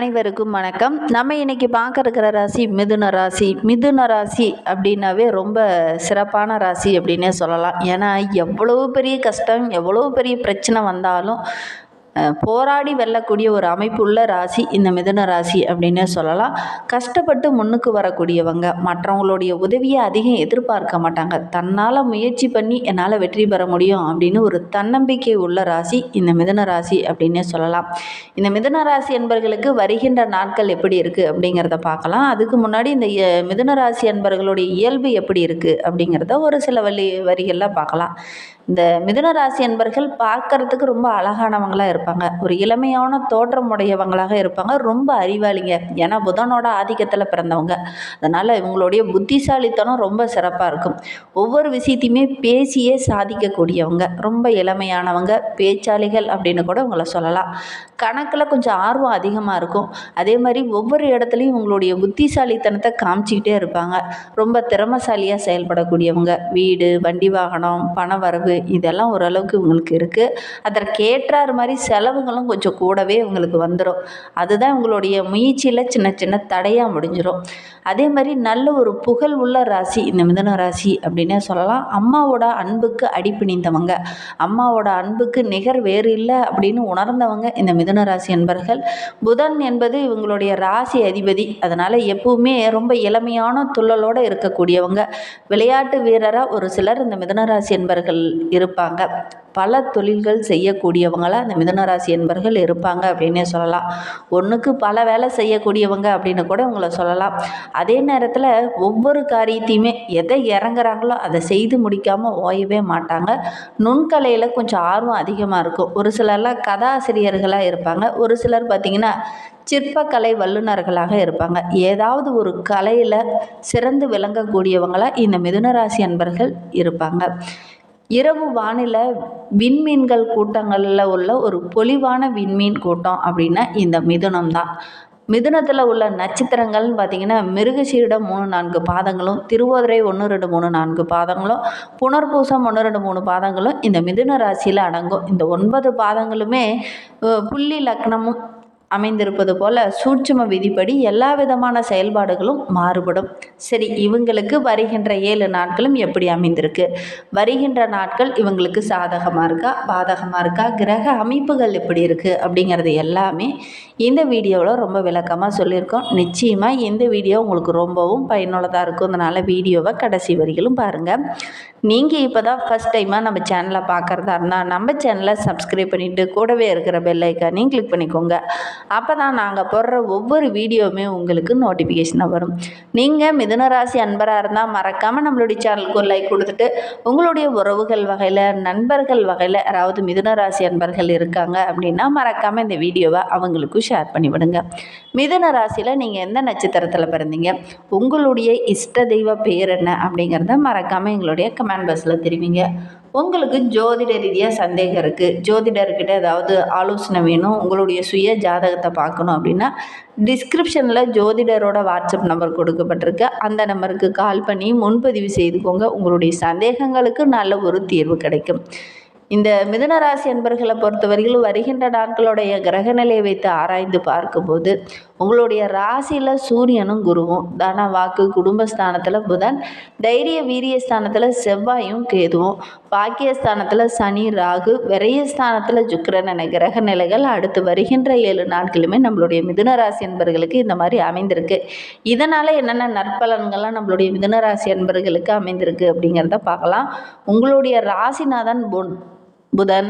அனைவருக்கும் வணக்கம். நம்ம இன்னைக்கு பார்க்க இருக்கிற ராசி மிதுன ராசி. மிதுன ராசி அப்படின்னாவே ரொம்ப சிறப்பான ராசி அப்படின்னே சொல்லலாம். ஏன்னா எவ்வளவு பெரிய கஷ்டம் எவ்வளோ பெரிய பிரச்சனை வந்தாலும் போராடி வெல்லக்கூடிய ஒரு அமைப்புள்ள ராசி இந்த மிதுன ராசி அப்படின்னே சொல்லலாம். கஷ்டப்பட்டு முன்னுக்கு வரக்கூடியவங்க. மற்றவங்களுடைய உதவியை அதிகம் எதிர்பார்க்க மாட்டாங்க. தன்னால் முயற்சி பண்ணி என்னால் வெற்றி பெற முடியும் அப்படின்னு ஒரு தன்னம்பிக்கை உள்ள ராசி இந்த மிதன ராசி அப்படின்னே சொல்லலாம். இந்த மிதன ராசி என்பர்களுக்கு வருகின்ற நாட்கள் எப்படி இருக்குது அப்படிங்கிறத பார்க்கலாம். அதுக்கு முன்னாடி இந்த மிதன ராசி என்பர்களுடைய இயல்பு எப்படி இருக்குது அப்படிங்கிறத ஒரு சில வழி வரிகளில் பார்க்கலாம். இந்த மிதுன ராசி என்பர்கள் பார்க்கறதுக்கு ரொம்ப அழகானவங்களாக இருப்பாங்க. ஒரு இளமையான தோற்றம் உடையவங்களாக இருப்பாங்க. ரொம்ப அறிவாளிங்க. ஏன்னா புதனோட ஆதிக்கத்தில் பிறந்தவங்க. அதனால் இவங்களுடைய புத்திசாலித்தனம் ரொம்ப சிறப்பாக இருக்கும். ஒவ்வொரு விஷயத்தையுமே பேசியே சாதிக்கக்கூடியவங்க. ரொம்ப இளமையானவங்க. பேச்சாளிகள் அப்படின்னு கூட இவங்களை சொல்லலாம். கணக்கில் கொஞ்சம் ஆர்வம் அதிகமாக இருக்கும். அதே மாதிரி ஒவ்வொரு இடத்துலையும் இவங்களுடைய புத்திசாலித்தனத்தை காமிச்சிக்கிட்டே இருப்பாங்க. ரொம்ப திறமசாலியாக செயல்படக்கூடியவங்க. வீடு வண்டி வாகனம் பண வரவு இதெல்லாம் ஓரளவுக்கு இவங்களுக்கு இருக்குது அதற்கேற்றார் மாதிரி செலவுகளும் கொஞ்சம் கூடவே இவங்களுக்கு வந்துடும் அதுதான் இவங்களுடைய முயற்சியில் சின்ன சின்ன தடையாக முடிஞ்சிடும் அதே மாதிரி நல்ல ஒரு புகழ் உள்ள ராசி இந்த மிதன ராசி அப்படின்னே சொல்லலாம். அம்மாவோட அன்புக்கு அடிப்பிணிந்தவங்க அம்மாவோட அன்புக்கு நிகர் வேறு இல்லை அப்படின்னு உணர்ந்தவங்க இந்த மிதன ராசி என்பர்கள் புதன் என்பது இவங்களுடைய ராசி அதிபதி. அதனால் எப்பவுமே ரொம்ப இளமையான துள்ளலோடு இருக்கக்கூடியவங்க. விளையாட்டு வீரராக ஒரு சிலர் இந்த மிதனராசி என்பர்கள் இருப்பாங்க. பல தொழில்கள் செய்யக்கூடியவங்களாக இந்த மிதுனராசி என்பர்கள் இருப்பாங்க அப்படின்னே சொல்லலாம். ஒன்றுக்கு பல வேலை செய்யக்கூடியவங்க அப்படின்னு கூட உங்களை சொல்லலாம். அதே நேரத்தில் ஒவ்வொரு காரியத்தையுமே எதை இறங்குறாங்களோ அதை செய்து முடிக்காமல் ஓயவே மாட்டாங்க. நுண்கலையில் கொஞ்சம் ஆர்வம் அதிகமாக இருக்கும். ஒரு சிலர்லாம் கதாசிரியர்களாக இருப்பாங்க. ஒரு சிலர் பார்த்திங்கன்னா சிற்பக்கலை வல்லுநர்களாக இருப்பாங்க. ஏதாவது ஒரு கலையில் சிறந்து விளங்கக்கூடியவங்களாக இந்த மிதுனராசி அன்பர்கள் இருப்பாங்க. இரவு வானில விண்மீன்கள் கூட்டங்களில் உள்ள ஒரு பொலிவான விண்மீன் கூட்டம் அப்படின்னா இந்த மிதுனம் தான். மிதுனத்தில் உள்ள நட்சத்திரங்கள்னு பார்த்தீங்கன்னா மிருகசீரிடம் மூணு நான்கு பாதங்களும் திருவோதரை ஒன்று ரெண்டு மூணு நான்கு பாதங்களும் புனர்பூசம் ஒன்று ரெண்டு மூணு பாதங்களும் இந்த மிதுன ராசியில் அடங்கும். இந்த ஒன்பது பாதங்களுமே புள்ளி லக்னமும் அமைந்திருப்பது போல சூட்சும விதிப்படி எல்லா விதமான செயல்பாடுகளும் மாறுபடும். சரி இவங்களுக்கு வருகின்ற ஏழு நாட்களும் எப்படி அமைந்திருக்கு? வருகின்ற நாட்கள் இவங்களுக்கு சாதகமாக இருக்கா பாதகமாக இருக்கா? கிரக அமைப்புகள் எப்படி இருக்குது அப்படிங்கிறது எல்லாமே இந்த வீடியோவில் ரொம்ப விளக்கமாக சொல்லியிருக்கோம். நிச்சயமாக இந்த வீடியோ உங்களுக்கு ரொம்பவும் பயனுள்ளதாக இருக்கும். அதனால் வீடியோவை கடைசி வரிகளும் பாருங்கள் நீங்கள் இப்போ தான் ஃபஸ்ட் டைமாக நம்ம சேனலை பார்க்குறதா இருந்தால் நம்ம சேனலை சப்ஸ்கிரைப் பண்ணிவிட்டு கூடவே இருக்கிற பெல்லைக்கானையும் கிளிக் பண்ணிக்கோங்க. அப்போ தான் நாங்கள் போடுற ஒவ்வொரு வீடியோவுமே உங்களுக்கு நோட்டிஃபிகேஷனாக வரும். நீங்கள் மிதுனராசி அன்பராக இருந்தால் மறக்காமல் நம்மளுடைய சேனலுக்கு ஒரு லைக் கொடுத்துட்டு உங்களுடைய உறவுகள் வகையில் நண்பர்கள் வகையில் யாராவது மிதுனராசி அன்பர்கள் இருக்காங்க அப்படின்னா மறக்காமல் இந்த வீடியோவை அவங்களுக்கும் ஷேர் பண்ணிவிடுங்க. மிதுன ராசியில் நீங்கள் எந்த நட்சத்திரத்தில் பிறந்தீங்க? உங்களுடைய இஷ்ட தெய்வ பேர் என்ன அப்படிங்கிறத மறக்காமல் எங்களுடைய கமெண்ட் பாக்ஸில் தெரிவிங்க. உங்களுக்கு ஜோதிட ரீதியாக சந்தேகம் இருக்குது ஜோதிடர்கிட்ட ஏதாவது ஆலோசனை வேணும் உங்களுடைய சுய ஜாதகத்தை பார்க்கணும் அப்படின்னா டிஸ்கிரிப்ஷனில் ஜோதிடரோட வாட்ஸ்அப் நம்பர் கொடுக்கப்பட்டிருக்கு. அந்த நம்பருக்கு கால் பண்ணி முன்பதிவு செய்துக்கோங்க. உங்களுடைய சந்தேகங்களுக்கு நல்ல ஒரு தீர்வு கிடைக்கும். இந்த மிதுனராசி அன்பர்களை பொறுத்தவரையிலும் வருகின்ற நாட்களுடைய கிரக நிலையை வைத்து ஆராய்ந்து பார்க்கும்போது உங்களுடைய ராசியில் சூரியனும் குருவும் தன வாக்கு குடும்பஸ்தானத்தில் புதன் தைரிய வீரிய ஸ்தானத்தில் செவ்வாயும் கேதுவும் பாக்கியஸ்தானத்தில் சனி ராகு விரயஸ்தானத்தில் சுக்கரன் என கிரக நிலைகள் அடுத்து வருகின்ற ஏழு நாட்களுமே நம்மளுடைய மிதுனராசி அன்பர்களுக்கு இந்த மாதிரி அமைந்திருக்கு. இதனால் என்னென்ன நற்பலன்கள்லாம் நம்மளுடைய மிதுனராசி அன்பர்களுக்கு அமைந்திருக்கு அப்படிங்கிறத பார்க்கலாம். உங்களுடைய ராசிநாதன் பொன். புதன்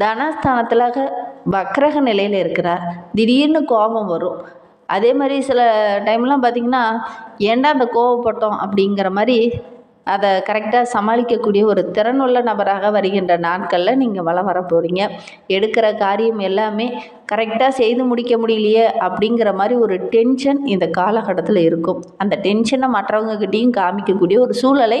தனஸ்தானத்தில் வக்ரக நிலையில் இருக்கிறார். திடீர்னு கோபம் வரும். அதே மாதிரி சில டைம்லாம் பார்த்திங்கன்னா ஏன்டா அந்த கோவப்பட்டோம் அப்படிங்கிற மாதிரி அதை கரெக்டாக சமாளிக்கக்கூடிய ஒரு திறனுள்ள நபராக வருகின்ற நாட்களில் நீங்கள் வளம் வர போகிறீங்க எடுக்கிற காரியம் எல்லாமே கரெக்டாக செய்து முடிக்க முடியலையே அப்படிங்கிற மாதிரி ஒரு டென்ஷன் இந்த காலகட்டத்தில் இருக்கும். அந்த டென்ஷனை மற்றவங்ககிட்டையும் காமிக்கக்கூடிய ஒரு சூழலை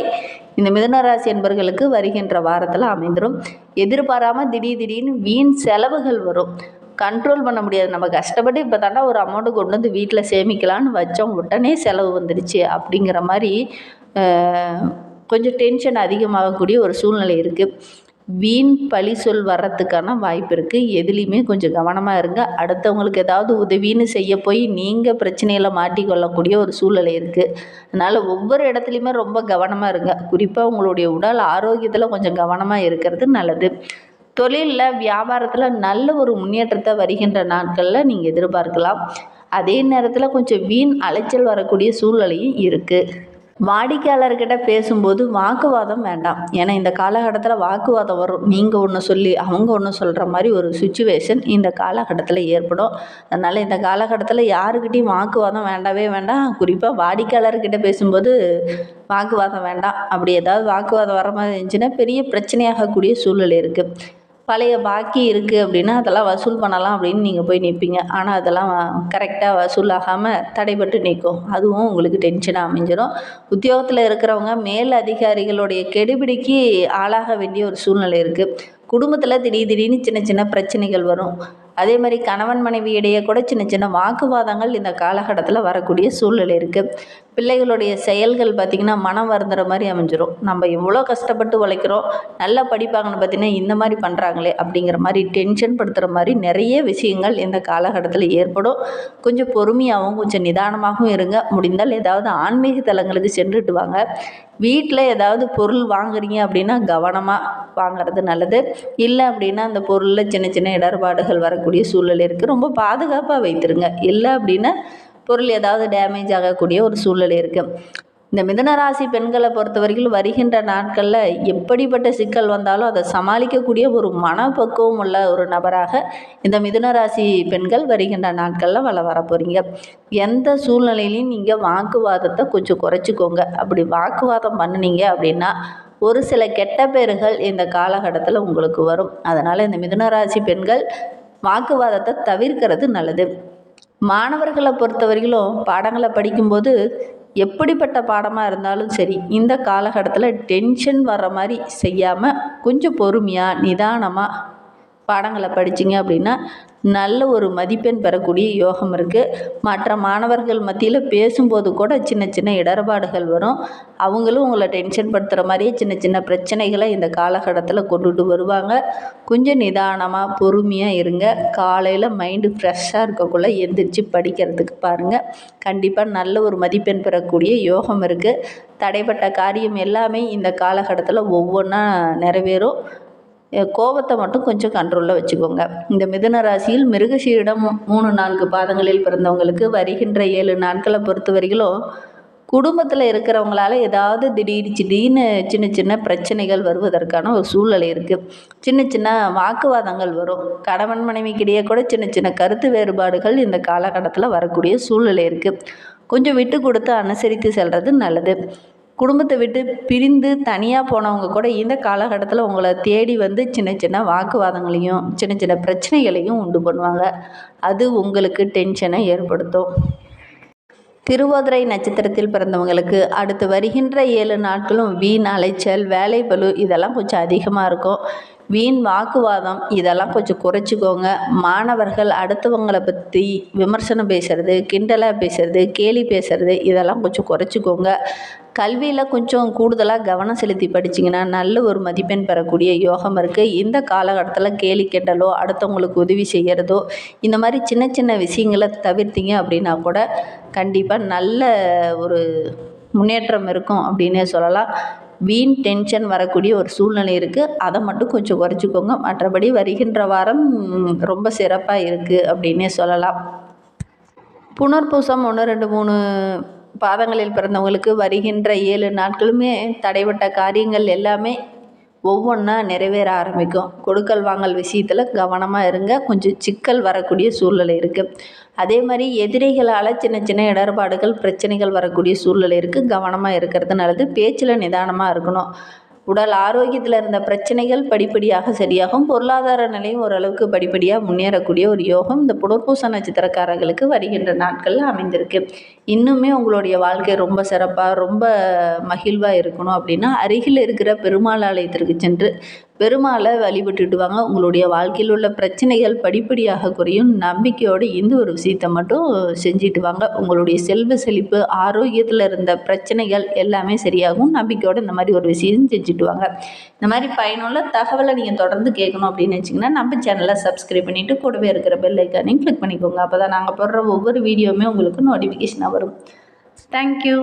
இந்த மிதுனராசி என்பர்களுக்கு வருகின்ற வாரத்தில் அமைந்துடும் எதிர்பாராமல் திடீர் திடீர்னு வீண் செலவுகள் வரும். கண்ட்ரோல் பண்ண முடியாது. நம்ம கஷ்டப்பட்டு இப்போ தாண்டா ஒரு அமௌண்ட்டு கொண்டு வந்து வீட்டில் சேமிக்கலான்னு வச்சோம். உடனே செலவு வந்துடுச்சு அப்படிங்கிற மாதிரி கொஞ்சம் டென்ஷன் அதிகமாகக்கூடிய ஒரு சூழ்நிலை இருக்குது வீண் பழி சொல் வர்றதுக்கான வாய்ப்பு இருக்குது எதுலேயுமே கொஞ்சம் கவனமாக இருங்க. அடுத்தவங்களுக்கு ஏதாவது உதவின்னு செய்ய போய் நீங்கள் பிரச்சனையில் மாட்டிக்கொள்ளக்கூடிய ஒரு சூழ்நிலை இருக்குது அதனால் ஒவ்வொரு இடத்துலையுமே ரொம்ப கவனமாக இருங்க. குறிப்பாக உங்களுடைய உடல் ஆரோக்கியத்தில் கொஞ்சம் கவனமாக இருக்கிறது நல்லது. தொழிலில் வியாபாரத்தில் நல்ல ஒரு முன்னேற்றத்தை வருகின்ற நாட்களில் நீங்கள் எதிர்பார்க்கலாம். அதே நேரத்தில் கொஞ்சம் வீண் அலைச்சல் வரக்கூடிய சூழ்நிலையும் இருக்குது வாடிக்கையாளர்கிட்ட பேசும்போது வாக்குவாதம் வேண்டாம். ஏன்னா இந்த காலகட்டத்தில் வாக்குவாதம் வரும். நீங்கள் ஒன்று சொல்லி அவங்க ஒன்று சொல்கிற மாதிரி ஒரு சுச்சுவேஷன் இந்த காலகட்டத்தில் ஏற்படும். அதனால் இந்த காலகட்டத்தில் யாருக்கிட்டையும் வாக்குவாதம் வேண்டவே வேண்டாம். குறிப்பாக வாடிக்கையாளர்கிட்ட பேசும்போது வாக்குவாதம் வேண்டாம். அப்படி ஏதாவது வாக்குவாதம் வர மாதிரி இருந்துச்சுன்னா பெரிய பிரச்சனையாகக்கூடிய சூழ்நிலை இருக்குது பழைய பாக்கி இருக்குது அப்படின்னா அதெல்லாம் வசூல் பண்ணலாம் அப்படின்னு நீங்கள் போய் நிற்பீங்க ஆனால் அதெல்லாம் கரெக்டாக வசூல் ஆகாமல் தடைபட்டு நிற்கும் அதுவும் உங்களுக்கு டென்ஷனாக அமைஞ்சிடும் உத்தியோகத்தில் இருக்கிறவங்க மேல் அதிகாரிகளுடைய கெடுபிடிக்கு ஆளாக வேண்டிய ஒரு சூழ்நிலை இருக்குது குடும்பத்தில் திடீர் திடீர்னு சின்ன சின்ன பிரச்சனைகள் வரும். அதே மாதிரி கணவன் மனைவி இடையே கூட சின்ன சின்ன வாக்குவாதங்கள் இந்த காலகட்டத்தில் வரக்கூடிய சூழ்நிலை இருக்குது பிள்ளைகளுடைய செயல்கள் பார்த்திங்கன்னா மனம் வருந்துற மாதிரி அமைஞ்சிரும். நம்ம எவ்வளோ கஷ்டப்பட்டு உழைக்கிறோம் நல்லா படிப்பாங்கன்னு பார்த்திங்கன்னா இந்த மாதிரி பண்ணுறாங்களே அப்படிங்கிற மாதிரி டென்ஷன் படுத்துகிற மாதிரி நிறைய விஷயங்கள் இந்த காலகட்டத்தில் ஏற்படும். கொஞ்சம் பொறுமையாகவும் கொஞ்சம் நிதானமாகவும் இருங்க. முடிந்தால் ஏதாவது ஆன்மீக தலங்களுக்கு சென்றுட்டு வாங்க. வீட்டில் ஏதாவது பொருள் வாங்குறீங்க அப்படின்னா கவனமாக வாங்குறது நல்லது. இல்லை அப்படின்னா அந்த பொருளில் சின்ன சின்ன இடர்பாடுகள் வரக்கூடிய சூழல் இருக்குது ரொம்ப பாதுகாப்பாக வைத்திருங்க. இல்லை அப்படின்னா பொருள் ஏதாவது டேமேஜ் ஆகக்கூடிய ஒரு சூழ்நிலை இருக்குது இந்த மிதனராசி பெண்களை பொறுத்த வரைக்கும் வருகின்ற நாட்களில் எப்படிப்பட்ட சிக்கல் வந்தாலும் அதை சமாளிக்கக்கூடிய ஒரு மனப்பக்குவம் உள்ள ஒரு நபராக இந்த மிதுனராசி பெண்கள் வருகின்ற நாட்களில் வள வர போகிறீங்க எந்த சூழ்நிலையிலையும் நீங்கள் வாக்குவாதத்தை கொஞ்சம் குறைச்சிக்கோங்க. அப்படி வாக்குவாதம் பண்ணினீங்க அப்படின்னா ஒரு சில கெட்ட பேர்கள் இந்த காலகட்டத்தில் உங்களுக்கு வரும். அதனால் இந்த மிதுனராசி பெண்கள் வாக்குவாதத்தை தவிர்க்கிறது நல்லது. மாணவர்களை பொறுத்தவரையிலும் பாடங்களை படிக்கும்போது எப்படிப்பட்ட பாடமாக இருந்தாலும் சரி இந்த காலகட்டத்தில் டென்ஷன் வர்ற மாதிரி செய்யாமல் கொஞ்சம் பொறுமையாக நிதானமாக பாடங்களை படிச்சிங்க அப்படின்னா நல்ல ஒரு மதிப்பெண் பெறக்கூடிய யோகம் இருக்குது மற்ற மாணவர்கள் மத்தியில் பேசும்போது கூட சின்ன சின்ன இடர்பாடுகள் வரும். அவங்களும் உங்களை டென்ஷன் படுத்துகிற மாதிரியே சின்ன சின்ன பிரச்சனைகளை இந்த காலகட்டத்தில் கொண்டுட்டு வருவாங்க. கொஞ்சம் நிதானமாக பொறுமையாக இருங்க. காலையில் மைண்டு ஃப்ரெஷ்ஷாக இருக்கக்குள்ளே எந்திரிச்சு படிக்கிறதுக்கு பாருங்கள் கண்டிப்பாக நல்ல ஒரு மதிப்பெண் பெறக்கூடிய யோகம் இருக்குது தடைப்பட்ட காரியம் எல்லாமே இந்த காலகட்டத்தில் ஒவ்வொன்றா நிறைவேறும். கோபத்தை மட்டும் கொஞ்சம் கண்ட்ரோலில் வச்சுக்கோங்க. இந்த மிதுன ராசியில் மிருகசீரிடம் மூணு நான்கு பாதங்களில் பிறந்தவங்களுக்கு வருகின்ற ஏழு நாட்களை பொறுத்த வரையிலும் குடும்பத்தில் இருக்கிறவங்களால ஏதாவது திடீர் திடீர்னு சின்ன சின்ன பிரச்சனைகள் வருவதற்கான ஒரு சூழ்நிலை இருக்குது சின்ன சின்ன வாக்குவாதங்கள் வரும். கணவன் மனைவிக்கிடையே கூட சின்ன சின்ன கருத்து வேறுபாடுகள் இந்த காலகட்டத்தில் வரக்கூடிய சூழ்நிலை இருக்குது கொஞ்சம் விட்டு கொடுத்து அனுசரித்து செல்வது நல்லது. குடும்பத்தை விட்டு பிரிந்து தனியாக போனவங்க கூட இந்த காலகட்டத்தில் உங்களை தேடி வந்து சின்ன சின்ன வாக்குவாதங்களையும் சின்ன சின்ன பிரச்சனைகளையும் உண்டு பண்ணுவாங்க. அது உங்களுக்கு டென்ஷனை ஏற்படுத்தும். திருவோதிரை நட்சத்திரத்தில் பிறந்தவங்களுக்கு அடுத்து வருகின்ற ஏழு நாட்களும் வீண் அலைச்சல் வேலை பளு இதெல்லாம் கொஞ்சம் அதிகமாக இருக்கும். வீண் வாக்குவாதம் இதெல்லாம் கொஞ்சம் குறைச்சிக்கோங்க. மாணவர்கள் அடுத்தவங்களை பற்றி விமர்சனம் பேசுகிறது கிண்டலாக பேசுகிறது கேலி பேசுகிறது இதெல்லாம் கொஞ்சம் குறைச்சிக்கோங்க. கல்வியில் கொஞ்சம் கூடுதலாக கவனம் செலுத்தி படிச்சிங்கன்னா நல்ல ஒரு மதிப்பெண் பெறக்கூடிய யோகம் இருக்குது இந்த காலகட்டத்தில் கேலி கிண்டலோ அடுத்தவங்களுக்கு உதவி செய்கிறதோ இந்த மாதிரி சின்ன சின்ன விஷயங்களை தவிர்த்திங்க அப்படின்னா கூட கண்டிப்பாக நல்ல ஒரு முன்னேற்றம் இருக்கும் அப்படின்னே சொல்லலாம். வீண் டென்ஷன் வரக்கூடிய ஒரு சூழ்நிலை இருக்குது அதை மட்டும் கொஞ்சம் குறைச்சிக்கோங்க. மற்றபடி வருகின்ற வாரம் ரொம்ப சிறப்பாக இருக்குது அப்படின்னே சொல்லலாம். புனர்பூசம் ஒன்று ரெண்டு மூணு பாதங்களில் பிறந்தவங்களுக்கு வருகின்ற ஏழு நாட்களுமே தடைப்பட்ட காரியங்கள் எல்லாமே ஒவ்வொன்றா நிறைவேற ஆரம்பிக்கும். கொடுக்கல் வாங்கல் விஷயத்தில் கவனமாக இருங்க. கொஞ்சம் சிக்கல் வரக்கூடிய சூழ்நிலை இருக்குது அதே மாதிரி எதிரிகளால் சின்ன சின்ன இடர்பாடுகள் பிரச்சனைகள் வரக்கூடிய சூழ்நிலை இருக்குது கவனமாக இருக்கிறது நல்லது. பேச்சில் நிதானமாக இருக்கணும். உடல் ஆரோக்கியத்தில் இருந்த பிரச்சனைகள் படிப்படியாக சரியாகும். பொருளாதார நிலையும் ஓரளவுக்கு படிப்படியாக முன்னேறக்கூடிய ஒரு யோகம் இந்த புனர்பூச நட்சத்திரக்காரர்களுக்கு வருகின்ற நாட்களில் அமைந்திருக்கு. இன்னுமே உங்களுடைய வாழ்க்கை ரொம்ப சிறப்பாக ரொம்ப மகிழ்வாக இருக்கணும் அப்படின்னா அருகில் இருக்கிற பெருமாள் ஆலயத்திற்கு சென்று பெருமாளை வழிபட்டுட்டு வாங்க உங்களுடைய வாழ்க்கையில் உள்ள பிரச்சனைகள் படிப்படியாக குறையும். நம்பிக்கையோடு இந்த ஒரு விஷயத்தை மட்டும் செஞ்சுட்டு வாங்க உங்களுடைய செல்வ செழிப்பு ஆரோக்கியத்தில் இருந்த பிரச்சனைகள் எல்லாமே சரியாகும். நம்பிக்கையோடு இந்த மாதிரி ஒரு விஷயம் செஞ்சுட்டு வாங்க இந்த மாதிரி பயனுள்ள தகவலை நீங்கள் தொடர்ந்து கேட்கணும் அப்படின்னு வச்சிங்கன்னா நம்ம சேனலை சப்ஸ்கிரைப் பண்ணிவிட்டு கூடவே இருக்கிற பெல் ஐக்கானையும் கிளிக் பண்ணிக்கோங்க. அப்போ தான் நாங்கள் போடுற ஒவ்வொரு வீடியோவுமே உங்களுக்கு நோட்டிஃபிகேஷனாக வரும். தேங்க்யூ